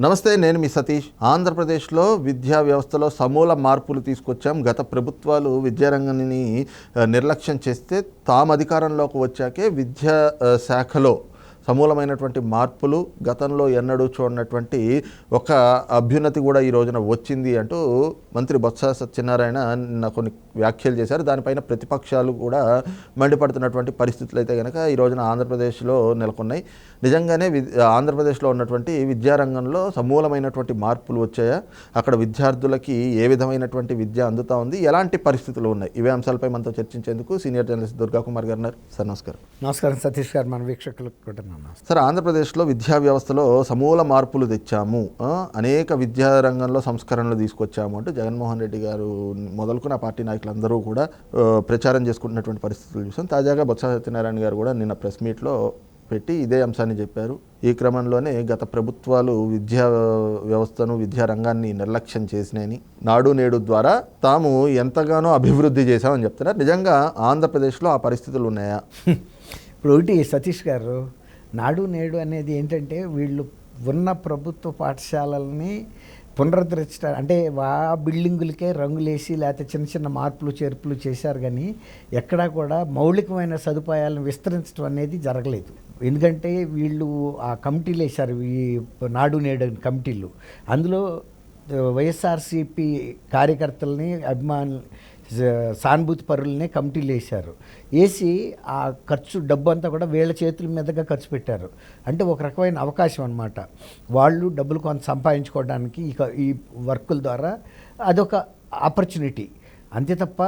నమస్తే నేను మీ సతీష్. ఆంధ్రప్రదేశ్లో విద్యా వ్యవస్థలో సమూల మార్పులు తీసుకొచ్చాం. గత ప్రభుత్వాలు విద్యారంగాన్ని నిర్లక్ష్యం చేస్తే తాము అధికారంలోకి వచ్చాకే విద్యా శాఖలో సమూలమైనటువంటి మార్పులు గతంలో ఎన్నడూ చూడనటువంటి ఒక అభ్యున్నతి కూడా ఈ రోజున వచ్చింది అంటూ మంత్రి బొత్స సత్యనారాయణ నిన్న కొన్ని వ్యాఖ్యలు చేశారు. దానిపైన ప్రతిపక్షాలు కూడా మండిపడుతున్నటువంటి పరిస్థితులు అయితే కనుక ఈ రోజున ఆంధ్రప్రదేశ్లో నెలకొన్నాయి. నిజంగానే వి ఆంధ్రప్రదేశ్లో ఉన్నటువంటి విద్యారంగంలో సమూలమైనటువంటి మార్పులు వచ్చాయా? అక్కడ విద్యార్థులకి ఏ విధమైనటువంటి విద్య అందుతా ఉంది? ఎలాంటి పరిస్థితులు ఉన్నాయి? ఇవే అంశాలపై మనతో చర్చించేందుకు సీనియర్ జర్నలిస్ట్ దుర్గా కుమార్ గారు సార్ నమస్కారం. నమస్కారం. సతీష్ గారు మన వీక్షకులకు కూడా సార్ ఆంధ్రప్రదేశ్లో విద్యా వ్యవస్థలో సమూల మార్పులు తెచ్చాము. అనేక విద్యా రంగంలో సంస్కరణలు తీసుకొచ్చాము అంటూ జగన్మోహన్ రెడ్డి గారు మొదలుకున్న పార్టీ నాయకులందరూ కూడా ప్రచారం చేసుకుంటున్నటువంటి పరిస్థితులు చూసాం. తాజాగా బొత్స సత్యనారాయణ గారు కూడా నిన్న ప్రెస్ మీట్లో పెట్టి ఇదే అంశాన్ని చెప్పారు. ఈ క్రమంలోనే గత ప్రభుత్వాలు విద్యా వ్యవస్థను విద్యా రంగాన్ని నిర్లక్ష్యం చేసినాయని నాడు నేడు ద్వారా తాము ఎంతగానో అభివృద్ధి చేశామని చెప్తున్నారు. నిజంగా ఆంధ్రప్రదేశ్లో ఆ పరిస్థితులు ఉన్నాయా? ఇప్పుడు ఒకటి సతీష్ గారు నాడు నేడు అనేది ఏంటంటే వీళ్ళు ఉన్న ప్రభుత్వ పాఠశాలల్ని పునరుద్ధరించడం అంటే ఆ బిల్డింగులకే రంగులేసి లేకపోతే చిన్న చిన్న మార్పులు చేర్పులు చేశారు కానీ ఎక్కడా కూడా మౌలికమైన సదుపాయాలను విస్తరించడం అనేది జరగలేదు. ఎందుకంటే వీళ్ళు ఆ కమిటీలు వేశారు ఈ నాడు నేడు కమిటీలు. అందులో వైఎస్ఆర్సిపి కార్యకర్తలని అభిమానులు సానుభూతి పరులనే కమిటీలు వేశారు. వేసి ఆ ఖర్చు డబ్బు అంతా కూడా వీళ్ళ చేతుల మీదగా ఖర్చు పెట్టారు. అంటే ఒక రకమైన అవకాశం అనమాట వాళ్ళు డబ్బులు కొంత సంపాదించుకోవడానికి ఈ వర్కుల ద్వారా అదొక ఆపర్చునిటీ. అంతే తప్ప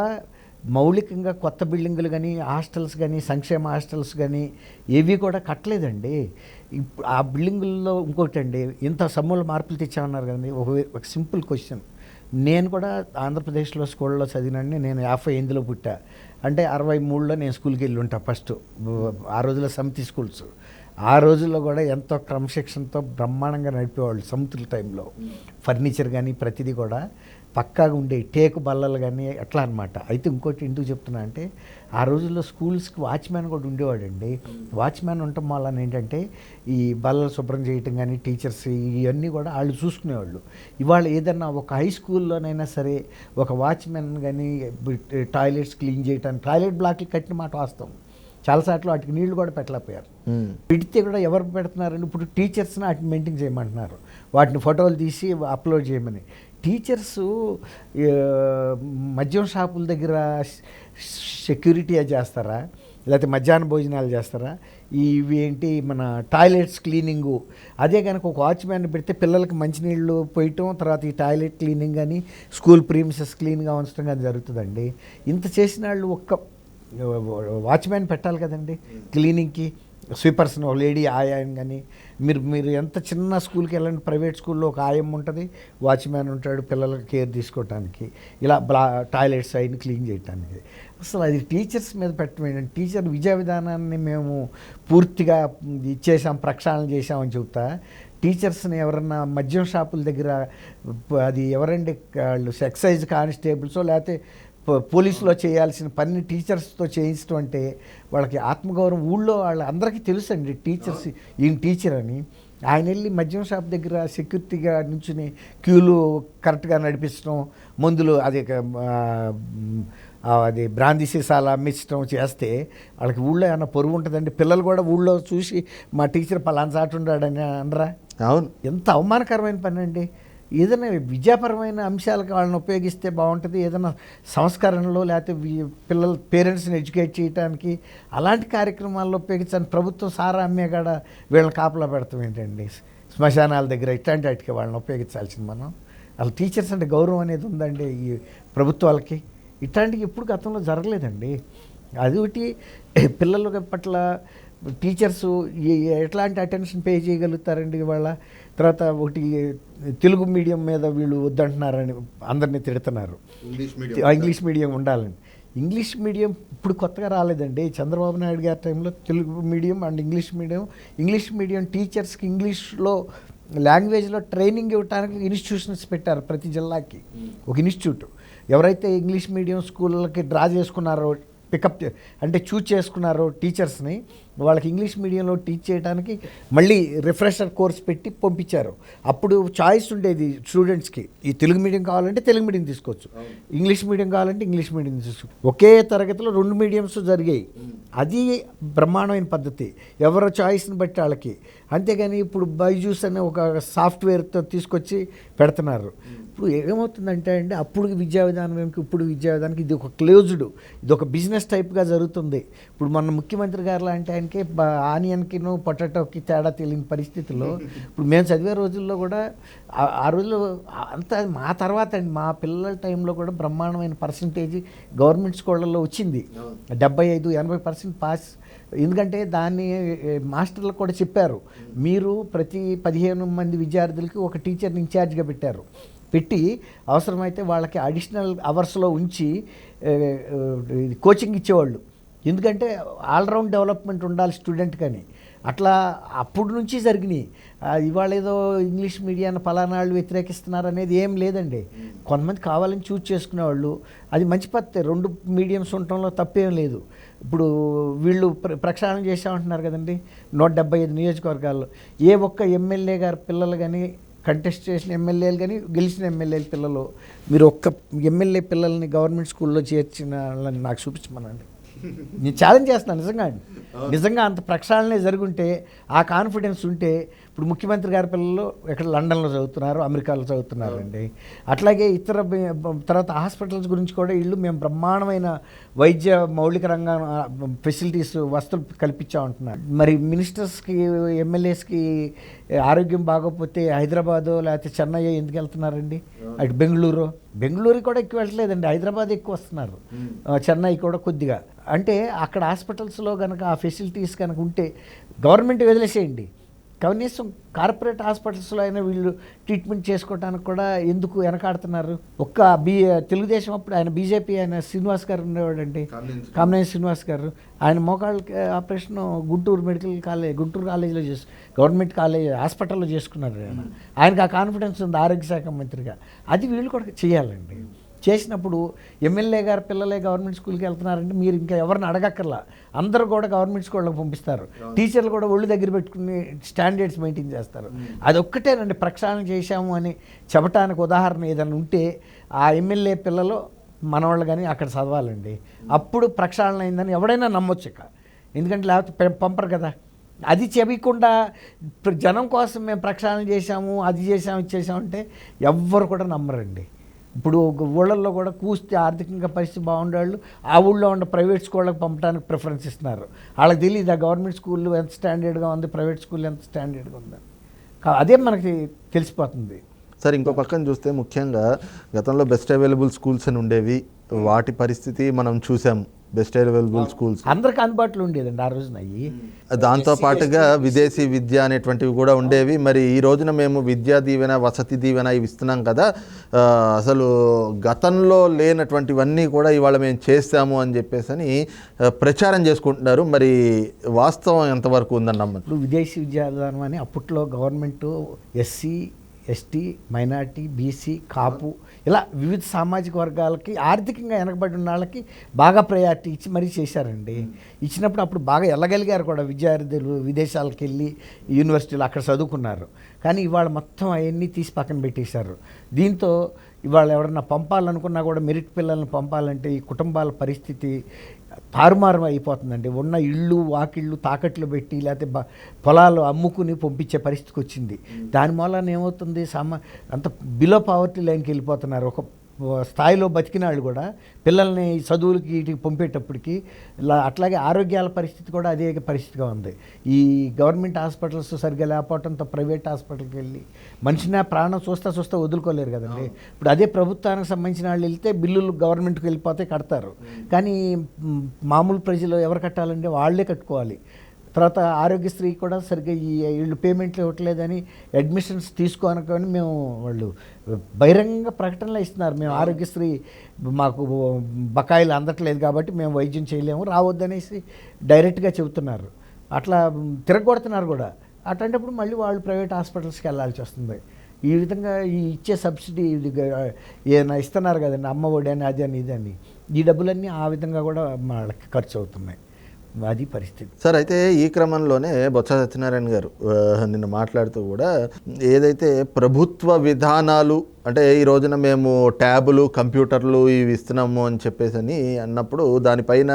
మౌలికంగా కొత్త బిల్డింగులు కానీ హాస్టల్స్ కానీ సంక్షేమ హాస్టల్స్ కానీ ఏవి కూడా కట్టలేదండి. ఇప్పుడు ఆ బిల్డింగుల్లో ఇంకోటి అండి ఇంత సమూల మార్పులు తెచ్చామన్నారు కదండి ఒక ఒక సింపుల్ క్వశ్చన్. నేను కూడా ఆంధ్రప్రదేశ్లో స్కూల్లో చదివినండి నేను యాభై ఎనిమిదిలో పుట్టా. అంటే అరవై మూడులో నేను స్కూల్కి వెళ్ళి ఉంటా ఫస్ట్ ఆ రోజుల్లో సమితి స్కూల్స్. ఆ రోజుల్లో కూడా ఎంతో క్రమశిక్షణతో బ్రహ్మాండంగా నడిపేవాళ్ళు సముద్రుల టైంలో. ఫర్నిచర్ కానీ ప్రతిదీ కూడా. పక్కాగా ఉండే టేకు బల్లలు కానీ అట్లా అనమాట అయితే ఇంకోటి ఎందుకు చెప్తున్నా అంటే ఆ రోజుల్లో స్కూల్స్కి వాచ్మ్యాన్ కూడా ఉండేవాడండి. వాచ్మ్యాన్ ఉండటం వల్ల ఏంటంటే ఈ బల్లలు శుభ్రం చేయటం కానీ టీచర్స్ ఇవన్నీ కూడా వాళ్ళు చూసుకునేవాళ్ళు. ఇవాళ ఏదన్నా ఒక హై స్కూల్లోనైనా సరే ఒక వాచ్మెన్ కానీ టాయిలెట్స్ క్లీన్ చేయటానికి టాయిలెట్ బ్లాక్లు కట్టిన మాట వాస్తవం. చాలాసార్లు వాటికి నీళ్ళు కూడా పెట్టలేకపోయారు. పెడితే కూడా ఎవరు పెడుతున్నారండి ఇప్పుడు టీచర్స్ని వాటిని మెయింటైన్ చేయమంటున్నారు. వాటిని ఫోటోలు తీసి అప్లోడ్ చేయమని. టీచర్స్ మద్యం షాపుల దగ్గర సెక్యూరిటీ చేస్తారా? లేకపోతే మధ్యాహ్న భోజనాలు చేస్తారా? ఇవి ఏంటి మన టాయిలెట్స్ క్లీనింగు. అదే కనుక ఒక వాచ్మ్యాన్ పెడితే పిల్లలకి మంచినీళ్ళు పోయటం తర్వాత ఈ టాయిలెట్ క్లీనింగ్ కానీ స్కూల్ ప్రీమిసెస్ క్లీన్గా ఉంచడం కానీ జరుగుతుందండి. ఇంత చేసిన వాళ్ళు ఒక్క వాచ్మ్యాన్ పెట్టాలి కదండి క్లీనింగ్కి. స్వీపర్స్ని ఒక లేడీ ఆయాన్ కానీ మీరు మీరు ఎంత చిన్న స్కూల్కి వెళ్ళండి ప్రైవేట్ స్కూల్లో ఒక ఆయం ఉంటుంది వాచ్మ్యాన్ ఉంటాడు పిల్లలకి కేర్ తీసుకోవటానికి ఇలా బ్లా టాయిలెట్స్ అయిన క్లీన్ చేయడానికి అసలు అది టీచర్స్ మీద పెట్టడం టీచర్ విద్యా విధానాన్ని మేము పూర్తిగా ఇచ్చేసాం ప్రక్షాళన చేసామని చెబుతా టీచర్స్ని ఎవరన్నా మద్యం షాపుల దగ్గర అది ఎవరండి వాళ్ళు ఎక్సైజ్ కానిస్టేబుల్స్ లేకపోతే పోలీసులో చేయాల్సిన పని టీచర్స్తో చేయించడం అంటే వాళ్ళకి ఆత్మగౌరవం ఊళ్ళో వాళ్ళ అందరికీ తెలుసండి టీచర్స్ ఈయన టీచర్ అని. ఆయన వెళ్ళి మద్యం షాప్ దగ్గర సెక్యూరిటీగా నుంచుని క్యూలు కరెక్ట్గా నడిపించడం మందులు అది అది బ్రాందీ సీసాలు అమ్మించడం చేస్తే వాళ్ళకి ఊళ్ళో ఏమన్నా పొరుగు ఉంటుందండి? పిల్లలు కూడా ఊళ్ళో చూసి మా టీచర్ పలానా చాటు ఉన్నాడని అనరా? అవును. ఎంత అవమానకరమైన పని అండి ఏదైనా విద్యాపరమైన అంశాలకు వాళ్ళని ఉపయోగిస్తే బాగుంటుంది. ఏదైనా సంస్కరణలో లేకపోతే పిల్లల పేరెంట్స్ని ఎడ్యుకేట్ చేయడానికి అలాంటి కార్యక్రమాల్లో ఉపయోగించాలని ప్రభుత్వం సారా అమ్మే కాడ వీళ్ళని కాపలా పెడతాం ఏంటండి? శ్మశానాల దగ్గర ఇట్లాంటి వాటికి వాళ్ళని ఉపయోగించాల్సింది మనం. వాళ్ళ టీచర్స్ అంటే గౌరవం అనేది ఉందండి ఈ ప్రభుత్వాలకి. ఇట్లాంటివి ఎప్పుడు గతంలో జరగలేదండి. అది ఒకటి పిల్లల పట్ల టీచర్స్ ఎట్లాంటి అటెన్షన్ పే చేయగలుగుతారండి ఇవాళ? తర్వాత ఒకటి తెలుగు మీడియం మీద వీళ్ళు వద్దంటున్నారని అందరినీ తిడుతున్నారు. English medium. ఉండాలని. ఇంగ్లీష్ మీడియం ఇప్పుడు కొత్తగా రాలేదండి. చంద్రబాబు నాయుడు గారి టైంలో Telugu medium and English medium. English medium టీచర్స్కి ఇంగ్లీష్లో లాంగ్వేజ్లో ట్రైనింగ్ ఇవ్వడానికి ఇన్స్టిట్యూషన్స్ పెట్టారు ప్రతి జిల్లాకి. ఒక ఇన్స్టిట్యూట్. ఎవరైతే ఇంగ్లీష్ మీడియం స్కూళ్ళకి డ్రా చేసుకున్నారో పికప్ అంటే చూజ్ చేసుకున్నారో టీచర్స్ని వాళ్ళకి ఇంగ్లీష్ మీడియంలో టీచ్ చేయడానికి మళ్ళీ రిఫ్రెషర్ కోర్స్ పెట్టి పంపించారు. అప్పుడు చాయిస్ ఉండేది స్టూడెంట్స్కి. ఈ తెలుగు మీడియం కావాలంటే తెలుగు మీడియం తీసుకోవచ్చు. ఇంగ్లీష్ మీడియం కావాలంటే ఇంగ్లీష్ మీడియం తీసుకోవచ్చు ఒకే తరగతిలో రెండు మీడియంస్ జరిగాయి. అది బ్రహ్మాండమైన పద్ధతి. ఎవరి చాయిస్ని బట్టి వాళ్ళకి. అంతేగాని ఇప్పుడు బైజూస్ అనే ఒక సాఫ్ట్వేర్తో తీసుకొచ్చి పెడుతున్నారు. ఇప్పుడు ఏమవుతుందంటే అండి అప్పుడు విద్యా విధానం ఏమిటి? ఇప్పుడు విద్యా విధానానికి ఇది ఒక క్లోజ్డ్ ఇది ఒక బిజినెస్ టైప్గా జరుగుతుంది. ఇప్పుడు మన ముఖ్యమంత్రి గారు లాంటి ఆయనకి ఆనియన్కిను పొటాటోకి తేడా తెలియని పరిస్థితుల్లో ఇప్పుడు మేము చదివే రోజుల్లో కూడా ఆ- రోజుల్లో అంత మా తర్వాత అండి మా పిల్లల టైంలో కూడా బ్రహ్మాండమైన పర్సంటేజ్ గవర్నమెంట్ స్కూళ్ళల్లో వచ్చింది. డెబ్బై ఐదు ఎనభై పర్సెంట్ పాస్. ఎందుకంటే దాన్ని ఏ, మాస్టర్లు కూడా చెప్పారు. మీరు ప్రతి పదిహేను మంది విద్యార్థులకి ఒక టీచర్ని ఇన్ఛార్జ్గా పెట్టారు. పెట్టి అవసరమైతే వాళ్ళకి అడిషనల్ అవర్స్లో ఉంచి కోచింగ్ ఇచ్చేవాళ్ళు. ఎందుకంటే ఆల్రౌండ్ డెవలప్మెంట్ ఉండాలి స్టూడెంట్ కానీ. అట్లా అప్పుడు నుంచి జరిగినాయి. ఇవాళ ఏదో ఇంగ్లీష్ మీడియాన్ని ఫలానాళ్ళు వ్యతిరేకిస్తున్నారు అనేది ఏం లేదండి. కొంతమంది కావాలని చూజ్ చేసుకునేవాళ్ళు. అది మంచి పద్ధతి. రెండు మీడియంస్ ఉండటంలో తప్పేం లేదు. ఇప్పుడు వీళ్ళు ప్ర ప్రక్షాళన చేసామంటున్నారు కదండి. నూట డెబ్బై ఐదు నియోజకవర్గాల్లో. ఏ ఒక్క ఎమ్మెల్యే గారి పిల్లలు కానీ కంటెస్ట్ చేసిన ఎమ్మెల్యేలు కానీ గెలిచిన ఎమ్మెల్యేల పిల్లలు మీరు ఒక్క ఎమ్మెల్యే పిల్లల్ని గవర్నమెంట్ స్కూల్లో చేర్చిన వాళ్ళని నాకు చూపించమనండి. నేను ఛాలెంజ్ చేస్తున్నాను నిజంగా అండి. నిజంగా అంత ప్రక్షాళనే జరుగుంటే ఆ కాన్ఫిడెన్స్ ఉంటే ఇప్పుడు ముఖ్యమంత్రి గారి పిల్లలు ఇక్కడ లండన్లో చదువుతున్నారు అమెరికాలో చదువుతున్నారు అండి అట్లాగే ఇతర తర్వాత హాస్పిటల్స్ గురించి కూడా ఇల్లు మేము బ్రహ్మాండమైన వైద్య మౌలిక రంగం ఫెసిలిటీస్ వస్తువులు కల్పించామంటున్నారు. మరి మినిస్టర్స్కి ఎమ్మెల్యేస్కి ఆరోగ్యం బాగోకపోతే హైదరాబాదు లేకపోతే చెన్నై ఎందుకు వెళ్తున్నారండి? అటు బెంగళూరు. బెంగళూరు కూడా ఎక్కువ వెళ్ళట్లేదండి హైదరాబాద్ ఎక్కువ వస్తున్నారు. చెన్నై కూడా కొద్దిగా. అంటే అక్కడ హాస్పిటల్స్లో కనుక ఆ ఫెసిలిటీస్ కనుక ఉంటే గవర్నమెంట్ వదిలేసేయండి. కనీసం కార్పొరేట్ హాస్పిటల్స్లో అయినా వీళ్ళు ట్రీట్మెంట్ చేసుకోవడానికి కూడా ఎందుకు వెనకాడుతున్నారు? ఒక్క బీ తెలుగుదేశం అప్పుడు ఆయన బీజేపీ ఆయన శ్రీనివాస్ గారు ఉండేవాడండి. కామినేని శ్రీనివాస్. గారు. ఆయన మోకాళ్ళకి operation Guntur medical college Guntur కాలేజీలో చేసు గవర్నమెంట్ కాలేజ్ హాస్పిటల్లో చేసుకున్నారు ఆయన. ఆయనకు ఆ కాన్ఫిడెన్స్ ఉంది ఆరోగ్య శాఖ మంత్రిగా. అది వీళ్ళు కూడా చేయాలండి. చేసినప్పుడు ఎమ్మెల్యే గారు పిల్లలే గవర్నమెంట్ స్కూల్కి వెళ్తున్నారంటే మీరు ఇంకా ఎవరిని అడగక్కర్లా? అందరూ కూడా గవర్నమెంట్ స్కూళ్ళకి పంపిస్తారు. టీచర్లు కూడా ఒళ్ళు దగ్గర పెట్టుకుని స్టాండర్డ్స్ మెయింటైన్ చేస్తారు. అది ఒక్కటేనండి ప్రక్షాళన చేశాము అని చెప్పడానికి ఉదాహరణ ఏదైనా ఉంటే ఆ ఎమ్మెల్యే పిల్లలు మనవాళ్ళు కానీ అక్కడ చదవాలండి. అప్పుడు ప్రక్షాళన అయిందని ఎవడైనా నమ్మొచ్చు ఇక. ఎందుకంటే లేకపోతే పంపరు కదా. అది ఇప్పుడు జనం కోసం మేము ప్రక్షాళన చేశాము అది చేసాము ఇది చేసాము అంటే ఎవ్వరు కూడా నమ్మరండి. ఇప్పుడు ఒక ఊళ్ళల్లో కూడా కూస్తే ఆర్థికంగా పరిస్థితి బాగుండేవాళ్ళు ఆ ఊళ్ళో ఉన్న ప్రైవేట్ స్కూళ్ళకి పంపడానికి ప్రిఫరెన్స్ ఇస్తున్నారు. వాళ్ళకి తెలియదు ఆ గవర్నమెంట్ స్కూల్ ఎంత స్టాండర్డ్గా ఉంది ప్రైవేట్ స్కూల్ ఎంత స్టాండర్డ్గా ఉంది. అదే మనకి తెలిసిపోతుంది. సరే ఇంకో పక్కన చూస్తే ముఖ్యంగా గతంలో బెస్ట్ అవైలబుల్ స్కూల్స్ అని ఉండేవి. వాటి పరిస్థితి మనం చూసాం. బెస్ట్ అవైలబుల్ స్కూల్స్ అందరికి అందుబాటులో ఉండేదండి ఆ రోజున అయ్యి. దాంతో పాటుగా విదేశీ విద్య అనేటువంటివి కూడా ఉండేవి. మరి ఈ రోజున మేము విద్యా దీవెన వసతి దీవెన ఇవి ఇస్తున్నాం కదా. అసలు గతంలో లేనటువంటివన్నీ కూడా ఇవాళ మేము చేస్తాము అని చెప్పేసి అని ప్రచారం చేసుకుంటున్నారు. మరి వాస్తవం ఎంతవరకు ఉందని నమ్మచ్చు ఇప్పుడు విదేశీ విద్యా విధానం అని అప్పట్లో government SC ST minority BC Kapu ఇలా వివిధ సామాజిక వర్గాలకి ఆర్థికంగా వెనకబడి ఉన్న వాళ్ళకి బాగా ప్రయారిటీ ఇచ్చి మరీ చేశారండి. ఇచ్చినప్పుడు అప్పుడు బాగా వెళ్ళగలిగారు కూడా విద్యార్థులు విదేశాలకు వెళ్ళి యూనివర్సిటీలు అక్కడ చదువుకున్నారు. కానీ ఇవాళ మొత్తం అవన్నీ తీసి పక్కన పెట్టేశారు. దీంతో ఇవాళ ఎవరన్నా పంపాలనుకున్నా కూడా మెరిట్ పిల్లల్ని పంపాలంటే ఈ కుటుంబాల పరిస్థితి తారుమారం అయిపోతుందండి. ఉన్న ఇళ్ళు వాకిళ్ళు తాకట్లు పెట్టి లేకపోతే బ పొలాలు అమ్ముకుని పంపించే పరిస్థితికి వచ్చింది. దాని మూలన ఏమవుతుంది? సమ అంత బిలో పావర్టీ లైన్కి వెళ్ళిపోతున్నారు. ఒక స్థాయిలో బతికిన వాళ్ళు కూడా పిల్లల్ని చదువులకి వీటికి పంపేటప్పటికి ఇలా అట్లాగే ఆరోగ్యాల పరిస్థితి కూడా అదే పరిస్థితిగా ఉంది. ఈ గవర్నమెంట్ హాస్పిటల్స్ సరిగ్గా లేకపోవడంతో ప్రైవేట్ హాస్పిటల్కి వెళ్ళి మనిషిని ప్రాణం చూస్తా చూస్తా వదులుకోలేరు కదండి. ఇప్పుడు అదే ప్రభుత్వానికి సంబంధించిన వాళ్ళు వెళ్తే బిల్లులు గవర్నమెంట్కి వెళ్ళిపోతే కడతారు. కానీ మామూలు ప్రజలు ఎవరు కట్టాలంటే వాళ్ళే కట్టుకోవాలి. తర్వాత ఆరోగ్యశ్రీ కూడా సరిగ్గా ఈ వీళ్ళు పేమెంట్లు ఇవ్వట్లేదని అడ్మిషన్స్ తీసుకోనుకొని మేము వాళ్ళు బహిరంగ ప్రకటనలు ఇస్తున్నారు. మేము ఆరోగ్యశ్రీ మాకు బకాయిలు అందట్లేదు కాబట్టి మేము వైద్యం చేయలేము రావద్దనేసి డైరెక్ట్గా చెబుతున్నారు. అట్లా తిరగొడుతున్నారు కూడా. అట్లాంటప్పుడు మళ్ళీ వాళ్ళు ప్రైవేట్ హాస్పిటల్స్కి వెళ్ళాల్సి వస్తుంది. ఈ విధంగా ఈ ఇచ్చే సబ్సిడీ ఇది ఏదైనా ఇస్తున్నారు కదండి అమ్మ ఒడి అని అది అని ఇది అని ఈ డబ్బులన్నీ ఆ విధంగా కూడా వాళ్ళకి ఖర్చు అవుతున్నాయి. అది పరిస్థితి. సార్ అయితే ఈ క్రమంలోనే బొత్స సత్యనారాయణ గారు నిన్న మాట్లాడుతూ కూడా ఏదైతే ప్రభుత్వ విధానాలు అంటే ఈ రోజున మేము ట్యాబులు కంప్యూటర్లు ఇవి ఇస్తున్నాము అని చెప్పేసి అని అన్నప్పుడు దానిపైన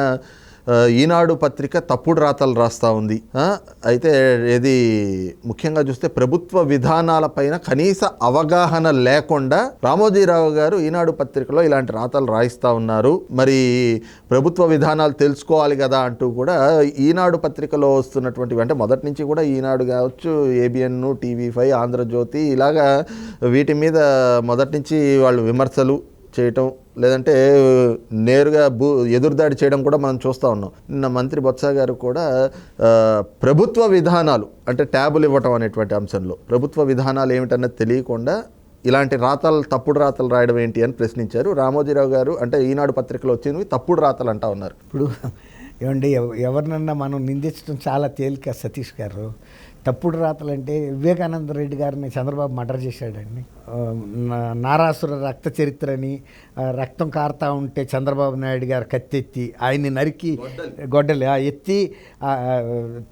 ఈనాడు పత్రిక తప్పుడు రాతలు రాస్తూ ఉంది. అయితే ఇది ముఖ్యంగా చూస్తే ప్రభుత్వ విధానాలపైన కనీస అవగాహన లేకుండా రామోజీరావు గారు ఈనాడు పత్రికలో ఇలాంటి రాతలు రాయిస్తూ ఉన్నారు. మరి ప్రభుత్వ విధానాలు తెలుసుకోవాలి కదా అంటూ కూడా ఈనాడు పత్రికలో వస్తున్నటువంటివి అంటే మొదటి నుంచి కూడా ఈనాడు కావచ్చు ఏబిఎన్ టీవీ ఫైవ్ ఆంధ్రజ్యోతి ఇలాగా వీటి మీద మొదటి నుంచి వాళ్ళు విమర్శలు చేయటం లేదంటే నేరుగా భూ ఎదురుదాడి చేయడం కూడా మనం చూస్తూ ఉన్నాం. నిన్న మంత్రి బొత్స గారు కూడా ప్రభుత్వ విధానాలు అంటే ట్యాబులు ఇవ్వటం అనేటువంటి అంశంలో ప్రభుత్వ విధానాలు ఏమిటన్నది తెలియకుండా ఇలాంటి రాతలు తప్పుడు రాతలు రాయడం ఏంటి అని ప్రశ్నించారు. రామోజీరావు గారు అంటే ఈనాడు పత్రికలో వచ్చినవి తప్పుడు రాతలు అంటా ఉన్నారు. ఇప్పుడు ఏమండి ఎవ- ఎవరినన్నా మనం నిందించడం చాలా తేలిక సతీష్ గారు. తప్పుడు రాతలంటే వివేకానంద రెడ్డి గారిని చంద్రబాబు మర్డర్ చేశాడండి. నారాసుర రక్త చరిత్రని రక్తం కారుతా ఉంటే చంద్రబాబు నాయుడు గారు కత్తెత్తి ఆయన్ని నరికి గొడ్డలి. ఆ, ఎత్తి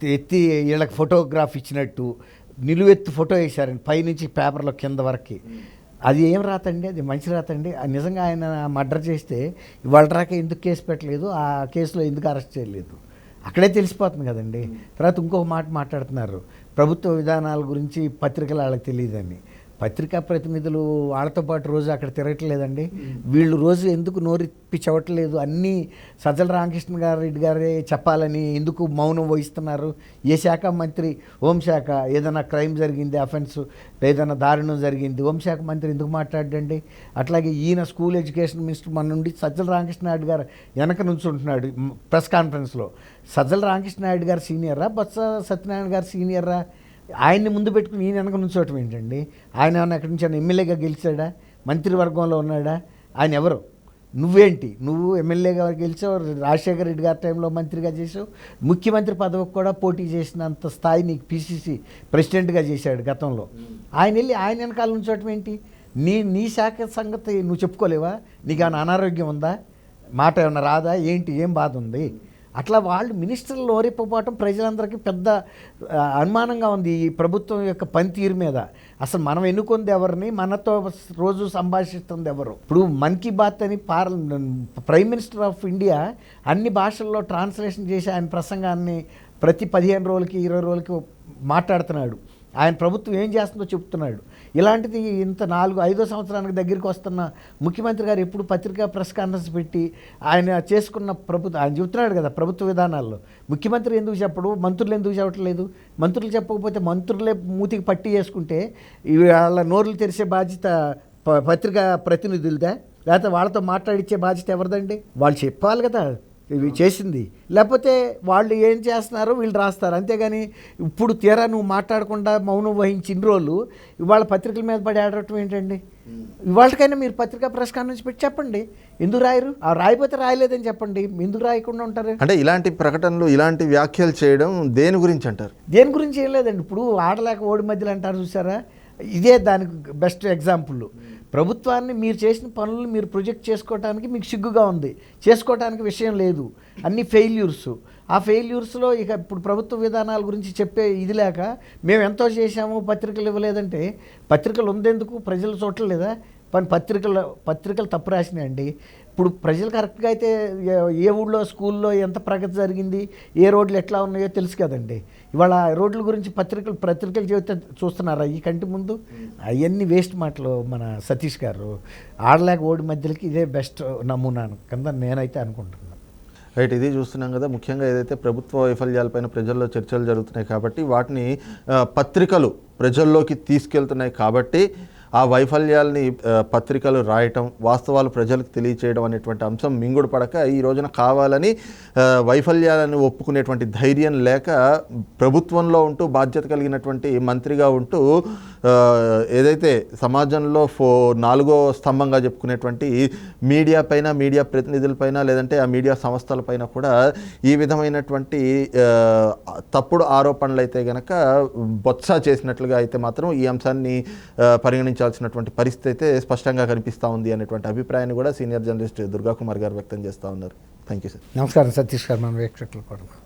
ఎత్తి వీళ్ళకి ఫోటోగ్రాఫ్ ఇచ్చినట్టు నిలువెత్తు ఫోటో వేశారండి పైనుంచి పేపర్లో కింద వరకు. అది ఏం రాతండి? అది మంచి రాతండి. నిజంగా ఆయన మర్డర్ చేస్తే ఇవాళ రాక ఎందుకు కేసు పెట్టలేదు? ఆ కేసులో ఎందుకు అరెస్ట్ చేయలేదు? అక్కడే తెలిసిపోతుంది కదండి. తర్వాత ఇంకొక మాట మాట్లాడుతున్నారు. ప్రభుత్వ విధానాల గురించి పత్రికలు వాళ్ళకి తెలియదని. పత్రికా ప్రతినిధులు వాళ్ళతో పాటు రోజు అక్కడ తిరగట్లేదండి. వీళ్ళు రోజు ఎందుకు నోరిప్పి చెవట్లేదు? అన్నీ సజ్జల రామకృష్ణ గారు రెడ్డి గారే చెప్పాలని ఎందుకు మౌనం వహిస్తున్నారు? ఏ శాఖ మంత్రి? హోంశాఖ ఏదైనా క్రైమ్ జరిగింది అఫెన్స్. ఏదైనా దారుణం జరిగింది హోంశాఖ మంత్రి ఎందుకు మాట్లాడండి అట్లాగే ఈయన స్కూల్ ఎడ్యుకేషన్ మినిస్టర్ మన నుండి సజ్జల రామకృష్ణ నాయుడు గారు వెనక నుంచి ఉంటున్నాడు ప్రెస్ కాన్ఫరెన్స్లో. సజ్జల రామకృష్ణ నాయుడు గారు సీనియర్రా బొత్స సత్యనారాయణ గారు సీనియర్రా ఆయన్ని ముందు పెట్టుకుని ఈయన వెనక నుంచోవటం ఏంటండి? ఆయన ఏమైనా ఎక్కడి నుంచి ఎమ్మెల్యేగా గెలిచాడా? మంత్రివర్గంలో ఉన్నాడా? ఆయన ఎవరు? నువ్వేంటి? నువ్వు ఎమ్మెల్యేగా గెలిచావు రాజశేఖర రెడ్డి గారి టైంలో మంత్రిగా చేసావు ముఖ్యమంత్రి పదవికి కూడా పోటీ చేసినంత స్థాయి నీకు పిసిసి ప్రెసిడెంట్గా చేశాడు గతంలో. ఆయన వెళ్ళి ఆయన వెనకాల నుంచోవటం ఏంటి? నీ నీ శాఖ సంగతి నువ్వు చెప్పుకోలేవా? నీకు ఏమైనా అనారోగ్యం ఉందా? మాట ఏమైనా రాదా? ఏంటి? ఏం బాధ ఉంది? అట్లా వాళ్ళు మినిస్టర్లు ఓరిపోవటం ప్రజలందరికీ పెద్ద అనుమానంగా ఉంది ఈ ప్రభుత్వం యొక్క పనితీరు మీద. అసలు మనం ఎన్నుకుంది ఎవరిని? మనతో రోజు సంభాషిస్తుంది ఎవరు? ఇప్పుడు మన్ కీ బాత్ అని పార్ ప్రైమ్ మినిస్టర్ ఆఫ్ ఇండియా అన్ని భాషల్లో ట్రాన్స్లేషన్ చేసి ఆయన ప్రసంగాన్ని ప్రతి పదిహేను రోజులకి ఇరవై రోజులకి మాట్లాడుతున్నాడు. ఆయన ప్రభుత్వం ఏం చేస్తుందో చెప్తున్నాడు. ఇలాంటిది ఇంత నాలుగు ఐదో సంవత్సరానికి దగ్గరికి వస్తున్న ముఖ్యమంత్రి గారు ఎప్పుడు పత్రికా ప్రెస్ కాన్ఫరెన్స్ పెట్టి ఆయన చేసుకున్న ప్రభుత్వం ఆయన చెబుతున్నాడు కదా ప్రభుత్వ విధానాల్లో. ముఖ్యమంత్రి ఎందుకు చెప్పడు? మంత్రులు ఎందుకు చెప్పట్లేదు? మంత్రులు చెప్పకపోతే మంత్రులే మూతికి పట్టి చేసుకుంటే వాళ్ళ నోర్లు తెరిచే బాధ్యత ప- పత్రికా ప్రతినిధులదా? లేకపోతే వాళ్ళతో మాట్లాడిచ్చే బాధ్యత ఎవరిదండి? వాళ్ళు చెప్పాలి కదా. ఇవి చేసింది. లేకపోతే వాళ్ళు ఏం చేస్తున్నారో? వీళ్ళు రాస్తారు. అంతేగాని ఇప్పుడు తీరా నువ్వు మాట్లాడకుండా మౌనం వహించి ఇన్ని రోజులు ఇవాళ పత్రికల మీద పడి ఆడటం ఏంటండి? ఇవాళకైనా మీరు పత్రికా ప్రెస్ కాన్ఫరెన్స్ పెట్టి చెప్పండి. ఎందుకు రాయరు? ఆ రాయిపోతే రాయలేదని చెప్పండి. ఎందుకు రాయకుండా ఉంటారు? అంటే ఇలాంటి ప్రకటనలు ఇలాంటి వ్యాఖ్యలు చేయడం దేని గురించి అంటారు? దేని గురించి ఏం లేదండి. ఇప్పుడు ఆడలేక ఓడి మధ్యలో అంటారు చూసారా? ఇదే దానికి బెస్ట్ ఎగ్జాంపుల్ ప్రభుత్వాన్ని మీరు చేసిన పనులు మీరు ప్రొజెక్ట్ చేసుకోవడానికి మీకు సిగ్గుగా ఉంది. చేసుకోవడానికి విషయం లేదు. అన్ని ఫెయిల్యూర్స్. ఆ ఫెయిల్యూర్స్లో ఇక ఇప్పుడు ప్రభుత్వ విధానాల గురించి చెప్పే ఇది లేక మేము ఎంతో చేశాము పత్రికలు ఇవ్వలేదంటే పత్రికలు ఉందేందుకు ప్రజలు చూడలేదా పని పత్రికలు పత్రికలు తప్పు రాసినాయండి. ఇప్పుడు ప్రజలు కరెక్ట్గా అయితే ఏ- ఊళ్ళో స్కూల్లో ఎంత ప్రగతి జరిగింది ఏ రోడ్లు ఎట్లా ఉన్నాయో తెలుసు కదండి. ఇవాళ ఆ రోడ్ల గురించి పత్రికలు పత్రికలు చెబితే చూస్తున్నారా ఈ కంటి ముందు? అవన్నీ వేస్ట్ మాటలు మన సతీష్ గారు. ఆడలేక ఓడి మధ్యలకి ఇదే బెస్ట్ నమూనాను కింద నేనైతే అనుకుంటున్నాను రైట్ ఇది చూస్తున్నాం కదా. ముఖ్యంగా ఏదైతే ప్రభుత్వ వైఫల్యాలపైన ప్రజల్లో చర్చలు జరుగుతున్నాయి కాబట్టి వాటిని పత్రికలు ప్రజల్లోకి తీసుకెళ్తున్నాయి కాబట్టి ఆ వైఫల్యాల్ని పత్రికలు రాయటం వాస్తవాలు ప్రజలకు తెలియచేయడం అనేటువంటి అంశం మింగుడు పడక ఈ రోజున కావాలని వైఫల్యాలను ఒప్పుకునేటువంటి ధైర్యం లేక ప్రభుత్వంలో ఉంటూ బాధ్యత కలిగినటువంటి మంత్రిగా ఉంటూ ఏదైతే సమాజంలో ఫో నాలుగో స్తంభంగా చెప్పుకునేటువంటి మీడియా పైన మీడియా ప్రతినిధులపైన లేదంటే ఆ మీడియా సంస్థలపైన కూడా ఈ విధమైనటువంటి తప్పుడు ఆరోపణలు అయితే గనక బొత్స చేసినట్లుగా అయితే మాత్రం ఈ అంశాన్ని ఆ, పరిగణించాల్సినటువంటి పరిస్థితి అయితే స్పష్టంగా కనిపిస్తూ ఉంది అనేటువంటి అభిప్రాయాన్ని కూడా సీనియర్ జర్నలిస్ట్ దుర్గాకుమార్ గారు వ్యక్తం చేస్తూ ఉన్నారు. థ్యాంక్ యూ సార్ నమస్కారం సతీష్ గారు మన వీక్షకులు కూడా.